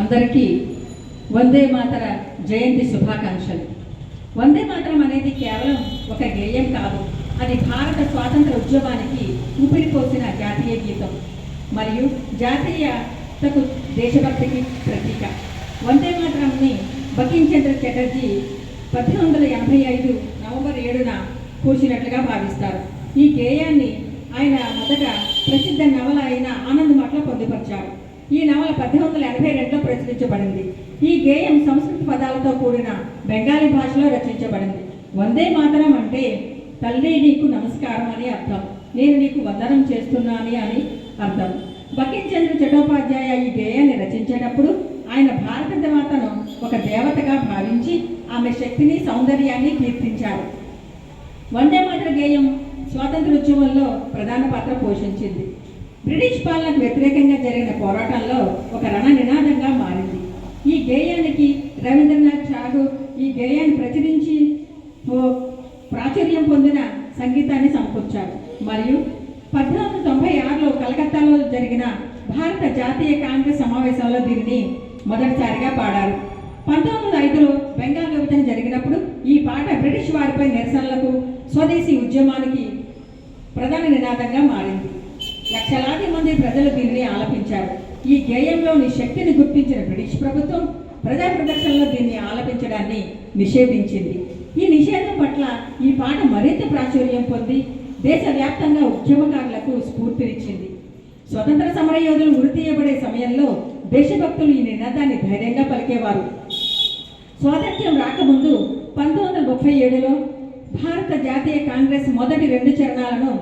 అందరికీ వందే మాతర జయంతి శుభాకాంక్షలు. వందే మాతరం అనేది కేవలం ఒక గేయం కాదు అది భారత స్వాతంత్ర ఉద్యమానికి ఊపిరిపోసిన జాతీయ గీతం. మరియు జాతీయతకు దేశభక్తికి ప్రతీక. వందే మాతరంని బకిం చంద్ర చటర్జీ పద్దెనిమిది వందల ఎనభై ఐదు నవంబర్ ఏడున కూర్చినట్లుగా భావిస్తారు. ఈ గేయాన్ని ఆయన మొదట పద్దెనిమిది వందల ఎనభై రెండులో ప్రచురించబడింది. ఈ గేయం సంస్కృత పదాలతో కూడిన బెంగాలీ భాషలో రచించబడింది. వందే మాతరం అంటే తల్లి నీకు నమస్కారం అని అర్థం. నేను నీకు వందనం చేస్తున్నాను అని అర్థం. బకిం చంద్ర చటోపాధ్యాయ ఈ గేయాన్ని రచించేటప్పుడు ఆయన భారత మాతను ఒక దేవతగా భావించి ఆమె శక్తిని సౌందర్యాన్ని కీర్తించారు. వందే మాతర గేయం స్వాతంత్ర ఉద్యమంలో ప్రధాన పాత్ర పోషించింది. బ్రిటిష్ పాలనకు వ్యతిరేకంగా జరిగిన పోరాటంలో ఒక రణ నినాదంగా మారింది. ఈ గేయానికి రవీంద్రనాథ్ ఠాగూర్ ఈ గేయాన్ని ప్రచురించి ఓ ప్రాచుర్యం పొందిన సంగీతాన్ని సమకూర్చారు. మరియు పద్దెనిమిది వందల తొంభై ఆరులో కలకత్తాలో జరిగిన భారత జాతీయ కాంగ్రెస్ సమావేశంలో దీనిని మొదటిసారిగా పాడారు. పంతొమ్మిది వందల ఐదులో బెంగాల్ విభజన జరిగినప్పుడు ఈ పాట బ్రిటిష్ వారిపై నిరసనలకు స్వదేశీ ఉద్యమానికి ప్రధాన నినాదంగా మారింది. మంది ప్రజలు దీనిని ఆలపించారు. ఈ గేయంలోని శక్తిని గుర్తించిన బ్రిటిష్ ప్రభుత్వం ప్రజా ప్రదర్శనలో దీన్ని ఆలపించడాన్ని నిషేధించింది. ఈ నిషేధం పట్ల ఈ పాట మరింత ప్రాచుర్యం పొంది దేశవ్యాప్తంగా ఉద్యమకారులకు స్ఫూర్తినిచ్చింది. స్వతంత్ర సమరయోధులు ఉరి తీయబడే సమయంలో దేశభక్తులు ఈ నినాదాన్ని ధైర్యంగా పలికేవారు. స్వాతంత్ర్యం రాకముందు పంతొమ్మిది వందల ముప్పై ఏడులో భారత జాతీయ కాంగ్రెస్ మొదటి రెండు చరణాలను